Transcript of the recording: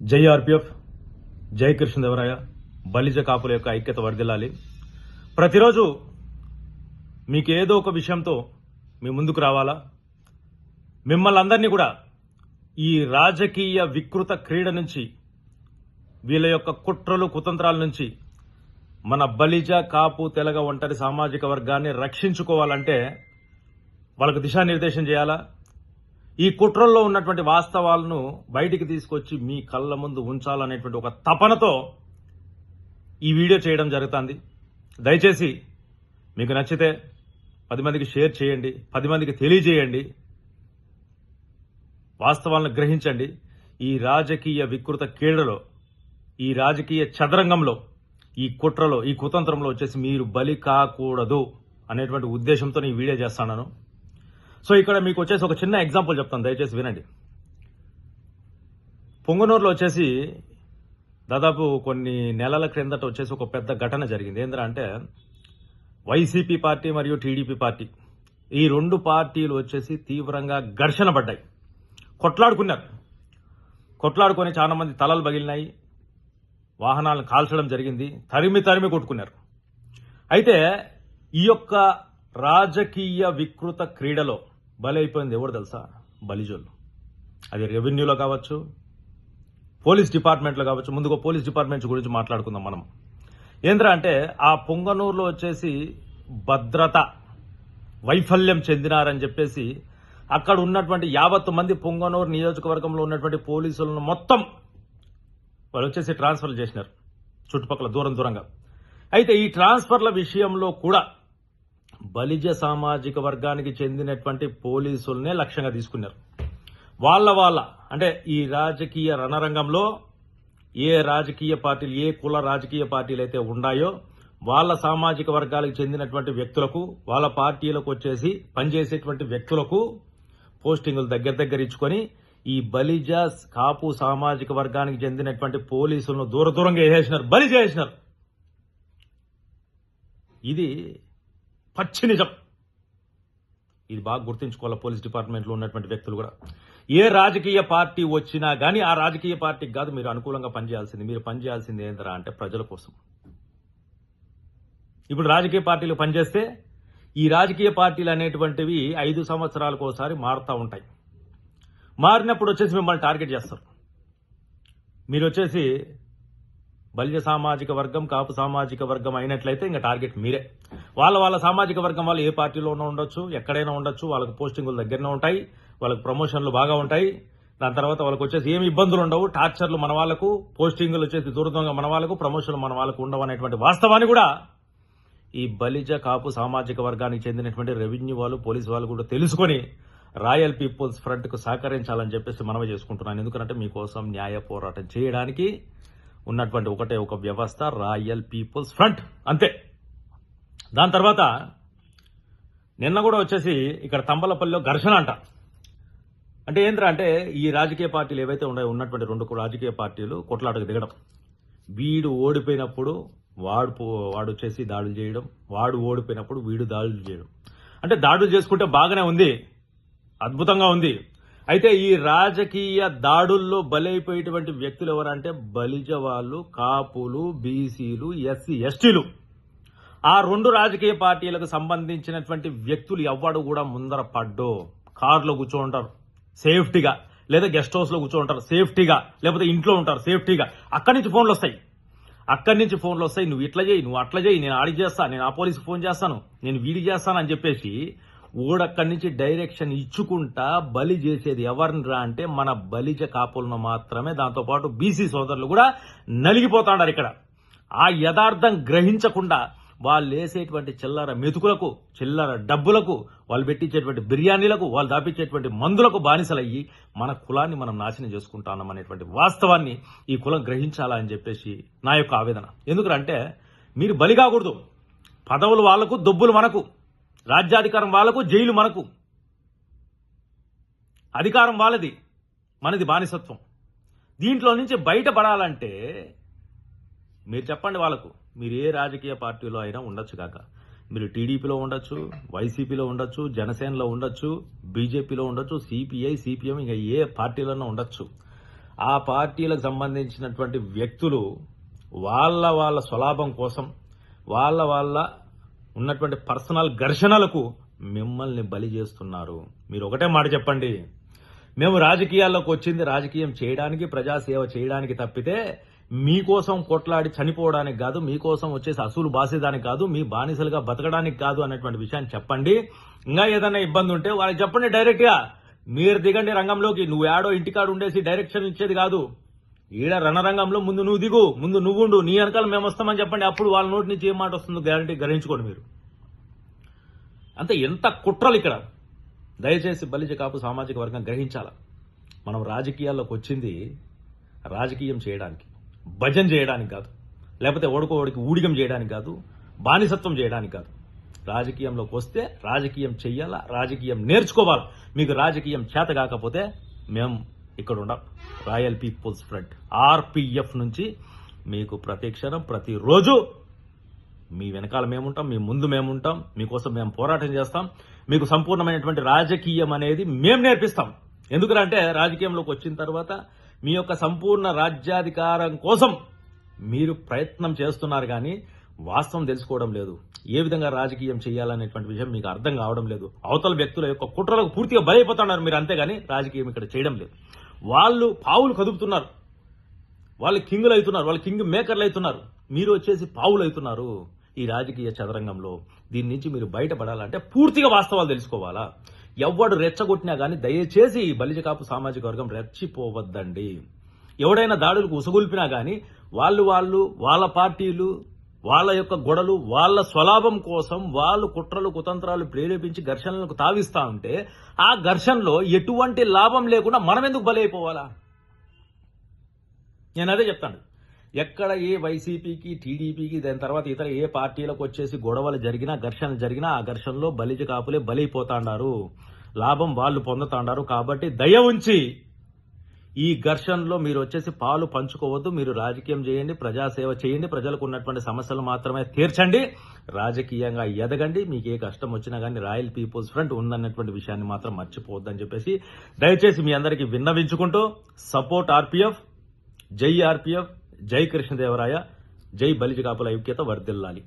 జై ఆర్పిఎఫ్ జై కృష్ణదేవరాయ బలిజ కాపుల యొక్క ఐక్యత వర్దిల్లాలి. ప్రతిరోజు మీకు ఏదో ఒక విషయంతో మీ ముందుకు రావాలా? మిమ్మల్ని అందరినీ కూడా ఈ రాజకీయ వికృత క్రీడ నుంచి వీళ్ళ యొక్క కుట్రలు కుతంత్రాల నుంచి మన బలిజ కాపు తెలగ ఒంటరి సామాజిక వర్గాన్ని రక్షించుకోవాలంటే వాళ్ళకు దిశానిర్దేశం చేయాలా? ఈ కుట్రల్లో ఉన్నటువంటి వాస్తవాలను బయటికి తీసుకొచ్చి మీ కళ్ళ ముందు ఉంచాలనేటువంటి ఒక తపనతో ఈ వీడియో చేయడం జరుగుతుంది. దయచేసి మీకు నచ్చితే పది మందికి షేర్ చేయండి పది మందికి తెలియజేయండి వాస్తవాలను గ్రహించండి. ఈ రాజకీయ వికృత క్రీడలో ఈ రాజకీయ చదరంగంలో ఈ కుట్రలో ఈ కుతంత్రంలో వచ్చేసి మీరు బలి కాకూడదు అనేటువంటి ఉద్దేశంతో ఈ వీడియో చేస్తున్నాను సో ఇక్కడ మీకు వచ్చేసి ఒక చిన్న ఎగ్జాంపుల్ చెప్తాను దయచేసి వినండి. పొంగనూరులో వచ్చేసి దాదాపు కొన్ని నెలల క్రిందట వచ్చేసి ఒక పెద్ద ఘటన జరిగింది. ఏంటంటే అంటే వైసీపీ పార్టీ మరియు టీడీపీ పార్టీ ఈ రెండు పార్టీలు వచ్చేసి తీవ్రంగా ఘర్షణ పడ్డాయి. కొట్లాడుకున్నారు. కొట్లాడుకొని చాలా మంది తలలు పగిలినాయి. వాహనాలను కాల్చడం జరిగింది. తరిమి తరిమి కొట్టుకున్నారు. అయితే ఈ యొక్క రాజకీయ వికృత క్రీడలో బలైపోయింది ఎవరు తెలుసా? బలిజోళ్ళు. అది రెవెన్యూలో కావచ్చు పోలీస్ డిపార్ట్మెంట్లో కావచ్చు ముందుగా పోలీస్ డిపార్ట్మెంట్ గురించి మాట్లాడుకుందాం మనం. ఏంద్రా అంటే ఆ పొంగనూరులో వచ్చేసి భద్రత వైఫల్యం చెందినారని చెప్పేసి అక్కడ ఉన్నటువంటి యావత్తు మంది పొంగనూరు నియోజకవర్గంలో ఉన్నటువంటి పోలీసులను మొత్తం వాళ్ళు వచ్చేసి ట్రాన్స్ఫర్ చేసినారు చుట్టుపక్కల దూరం దూరంగా. అయితే ఈ ట్రాన్స్ఫర్ల విషయంలో కూడా బలిజ సామాజిక వర్గానికి చెందినటువంటి పోలీసులనే లక్ష్యంగా తీసుకున్నారు. వాళ్ళ వాళ్ళ అంటే ఈ రాజకీయ రణరంగంలో ఏ రాజకీయ పార్టీలు ఏ కుల రాజకీయ పార్టీలు అయితే ఉన్నాయో వాళ్ళ సామాజిక వర్గాలకు చెందినటువంటి వ్యక్తులకు వాళ్ళ పార్టీలకు వచ్చేసి పనిచేసేటువంటి వ్యక్తులకు పోస్టింగులు దగ్గర దగ్గర ఇచ్చుకొని ఈ బలిజ కాపు సామాజిక వర్గానికి చెందినటువంటి పోలీసులను దూర దూరంగా వేసేసినారు బలి చేసినారు ఇది పచ్చి నిజం. ఇది బాగా గుర్తుంచుకోవాలి పోలీస్ డిపార్ట్మెంట్లో ఉన్నటువంటి వ్యక్తులు కూడా. ఏ రాజకీయ పార్టీ వచ్చినా కానీ ఆ రాజకీయ పార్టీకి కాదు మీరు అనుకూలంగా పనిచేయాల్సింది. మీరు పనిచేయాల్సింది ఏంటరా అంటే ప్రజల కోసం. ఇప్పుడు రాజకీయ పార్టీలు పనిచేస్తే ఈ రాజకీయ పార్టీలు అనేటువంటివి ఐదు సంవత్సరాలకు ఒకసారి మారుతూ ఉంటాయి. మారినప్పుడు వచ్చేసి మిమ్మల్ని టార్గెట్ చేస్తారు. మీరు వచ్చేసి బల్య సామాజిక వర్గం కాపు సామాజిక వర్గం అయినట్లయితే ఇంకా టార్గెట్ మీరే. వాళ్ళ వాళ్ళ సామాజిక వర్గం వాళ్ళు ఏ పార్టీలోనూ ఉండొచ్చు ఎక్కడైనా ఉండొచ్చు వాళ్ళకి పోస్టింగులు దగ్గరనే ఉంటాయి వాళ్ళకి ప్రమోషన్లు బాగా ఉంటాయి. దాని తర్వాత వాళ్ళకి వచ్చేసి ఏమి ఇబ్బందులు ఉండవు. టార్చర్లు మన వాళ్ళకు పోస్టింగులు వచ్చేసి దూరంగా మన వాళ్ళకు ప్రమోషన్లు మన వాళ్ళకు ఉండవు అనేటువంటి వాస్తవాన్ని కూడా ఈ బలిజ కాపు సామాజిక వర్గానికి చెందినటువంటి రెవెన్యూ వాళ్ళు పోలీసు వాళ్ళు కూడా తెలుసుకొని రాయల్ పీపుల్స్ ఫ్రంట్కు సహకరించాలని చెప్పేసి మనవి చేసుకుంటున్నాను. ఎందుకంటే మీకోసం న్యాయ పోరాటం చేయడానికి ఉన్నటువంటి ఒకటే ఒక వ్యవస్థ రాయల్ పీపుల్స్ ఫ్రంట్. అంతే. దాని తర్వాత నిన్న కూడా వచ్చేసి ఇక్కడ తంబలపల్లిలో ఘర్షణ అంట. అంటే ఏంద్రా అంటే ఈ రాజకీయ పార్టీలు ఏవైతే ఉన్నాయో ఉన్నటువంటి రెండు రాజకీయ పార్టీలు కొట్లాటకు దిగడం. వీడు ఓడిపోయినప్పుడు వాడు పో- వాడు వచ్చేసి దాడులు చేయడం వాడు ఓడిపోయినప్పుడు వీడు దాడులు చేయడం. అంటే దాడులు చేసుకుంటే బాగానే ఉంది. అద్భుతంగా ఉంది. అయితే ఈ రాజకీయ దాడుల్లో బలైపోయేటువంటి వ్యక్తులు ఎవరంటే బలిజ వాళ్ళు కాపులు బీసీలు ఎస్సీ ఎస్టీలు. ఆ రెండు రాజకీయ పార్టీలకు సంబంధించినటువంటి వ్యక్తులు ఎవ్వడు కూడా ముందర పడ్డో. కార్లో కూర్చోంటారు సేఫ్టీగా. లేదా గెస్ట్ హౌస్లో కూర్చోంటారు సేఫ్టీగా. లేకపోతే ఇంట్లో ఉంటారు. సేఫ్టీగా. అక్కడి నుంచి ఫోన్లు వస్తాయి. అక్కడి నుంచి ఫోన్లు వస్తాయి. నువ్వు ఇట్లా చేయి నువ్వు అట్లా చేయి నేను ఆడి చేస్తాను నేను ఆ పోలీసుకి ఫోన్ చేస్తాను నేను వీడి చేస్తాను అని చెప్పేసి ఊడక్కడి నుంచి డైరెక్షన్ ఇచ్చుకుంటా బలి చేసేది ఎవరిని రా అంటే మన బలిజ కాపులను మాత్రమే. దాంతో పాటు బీసీ సోదరులు కూడా నలిగిపోతాడారు ఇక్కడ. ఆ యథార్థం గ్రహించకుండా వాళ్ళు వేసేటువంటి చిల్లర మెతుకులకు చిల్లర డబ్బులకు వాళ్ళు పెట్టించేటువంటి బిర్యానీలకు వాళ్ళు దాపించేటువంటి మందులకు బానిసలయ్యి మన కులాన్ని మనం నాశనం చేసుకుంటాం అనేటువంటి వాస్తవాన్ని ఈ కులం గ్రహించాలా అని చెప్పేసి నా యొక్క ఆవేదన. ఎందుకంటే మీరు బలి కాకూడదు. పదవులు వాళ్ళకు దొబ్బులు మనకు. రాజ్యాధికారం వాళ్ళకు జైలు మనకు. అధికారం వాళ్ళది మనది బానిసత్వం. దీంట్లో నుంచి బయటపడాలంటే మీరు చెప్పండి వాళ్ళకు మీరు ఏ రాజకీయ పార్టీలో అయినా ఉండొచ్చు కాక. మీరు టీడీపీలో ఉండొచ్చు వైసీపీలో ఉండొచ్చు జనసేనలో ఉండొచ్చు బీజేపీలో ఉండొచ్చు సిపిఐ సిపిఎం ఇంకా ఏ పార్టీలోనూ ఉండొచ్చు. ఆ పార్టీలకు సంబంధించినటువంటి వ్యక్తులు వాళ్ళ వాళ్ళ స్వలాభం కోసం వాళ్ళ వాళ్ళ ఉన్నటువంటి పర్సనల్ ఘర్షణలకు మిమ్మల్ని బలి చేస్తున్నారు. మీరు ఒకటే మాట చెప్పండి. మేము రాజకీయాల్లోకి వచ్చింది రాజకీయం చేయడానికి ప్రజాసేవ చేయడానికి తప్పితే మీకోసం కొట్లాడి చనిపోవడానికి కాదు మీకోసం వచ్చేసి అసూలు బాసేదానికి కాదు మీ బానిసలుగా బతకడానికి కాదు అన్నటువంటి విషయాన్ని చెప్పండి. ఇంకా ఏదైనా ఇబ్బంది ఉంటే వాళ్ళకి చెప్పండి డైరెక్ట్గా. మీరు దిగండి రంగంలోకి. నువ్వు ఏడో ఇంటికాడు ఉండేసి డైరెక్షన్ ఇచ్చేది కాదు. ఈడ రణరంగంలో ముందు నువ్వు దిగు ముందు నువ్వుండు నీ వెనకాల మేము వస్తామని చెప్పండి. అప్పుడు వాళ్ళ నోటి నుంచి ఏం మాట వస్తుందో గ్యారంటీ గ్రహించుకోండి మీరు. అంతే ఎంత కుట్రలు ఇక్కడ. దయచేసి బలిజ కాపు సామాజిక వర్గం గ్రహించాల? మనం రాజకీయాల్లోకి వచ్చింది రాజకీయం చేయడానికి. భజన చేయడానికి కాదు. లేకపోతే ఓడుకోవడికి ఊడిగం చేయడానికి కాదు బానిసత్వం చేయడానికి కాదు. రాజకీయంలోకి వస్తే రాజకీయం చెయ్యాలా రాజకీయం నేర్చుకోవాలి? మీకు రాజకీయం చేత కాకపోతే మేము ఇక్కడ ఉండం. రాయల్ పీపుల్స్ ఫ్రంట్ ఆర్పిఎఫ్ నుంచి మీకు ప్రతిక్షణం ప్రతిరోజు మీ వెనకాల మేముంటాం మీ ముందు మేముంటాం మీకోసం మేము పోరాటం చేస్తాం. మీకు సంపూర్ణమైనటువంటి రాజకీయం అనేది మేము నేర్పిస్తాం. ఎందుకంటే రాజకీయంలోకి వచ్చిన తర్వాత మీ యొక్క సంపూర్ణ రాజ్యాధికారం కోసం మీరు ప్రయత్నం చేస్తున్నారు కానీ వాస్తవం తెలుసుకోవడం లేదు. ఏ విధంగా రాజకీయం చేయాలనేటువంటి విషయం మీకు అర్థం కావడం లేదు. అవతల వ్యక్తుల యొక్క కుట్రలకు పూర్తిగా బలైపోతున్నారు మీరు అంతేగాని రాజకీయం ఇక్కడ చేయడం లేదు. వాళ్ళు పావులు కదుపుతున్నారు. వాళ్ళు కింగులు అవుతున్నారు. వాళ్ళు కింగ్ మేకర్లు అవుతున్నారు. మీరు వచ్చేసి పావులు అవుతున్నారు ఈ రాజకీయ చదరంగంలో. దీని నుంచి మీరు బయటపడాలంటే పూర్తిగా వాస్తవాలు తెలుసుకోవాలా? ఎవడు రెచ్చగొట్టినా కానీ దయచేసి బలిజకాపు సామాజిక వర్గం రెచ్చిపోవద్దండి. ఎవడైనా దాడులకు ఉసగొల్పినా కానీ వాళ్ళు వాళ్ళు వాళ్ళ పార్టీలు వాళ్ళ యొక్క గొడలు వాళ్ళ స్వలాభం కోసం వాళ్ళు కుట్రలు కుతంత్రాలు ప్రేరేపించి ఘర్షణలకు తావిస్తా ఉంటే ఆ ఘర్షణలో ఎటువంటి లాభం లేకుండా మనం ఎందుకు బలైపోవాలా నేను అదే చెప్తాను. ఎక్కడ ఏ వైసీపీకి టీడీపీకి దాని తర్వాత ఇతర ఏ పార్టీలకు వచ్చేసి గొడవలు జరిగినా ఘర్షణ జరిగినా ఆ ఘర్షణలో బలిజ కాపులే బలైపోతాండారు. లాభం వాళ్ళు పొందుతాండారు. కాబట్టి దయ ఉంచి ఈ ఘర్షణలో మీరు వచ్చేసి పాలు పంచుకోవద్దు. మీరు రాజకీయం చేయండి ప్రజాసేవ చేయండి. ప్రజలకు ఉన్నటువంటి సమస్యలు మాత్రమే తీర్చండి. రాజకీయంగా ఎదగండి. మీకు ఏ కష్టం వచ్చినా కానీ రాయల్ పీపుల్స్ ఫ్రంట్ ఉందన్నటువంటి విషయాన్ని మాత్రం మర్చిపోవద్దని చెప్పేసి దయచేసి మీ అందరికీ విన్నవించుకుంటూ సపోర్ట్ ఆర్పీఎఫ్ జై ఆర్పీఎఫ్. జై కృష్ణదేవరాయ జై బలిజ కాపుల ఐక్యత వర్ధిల్లాలి.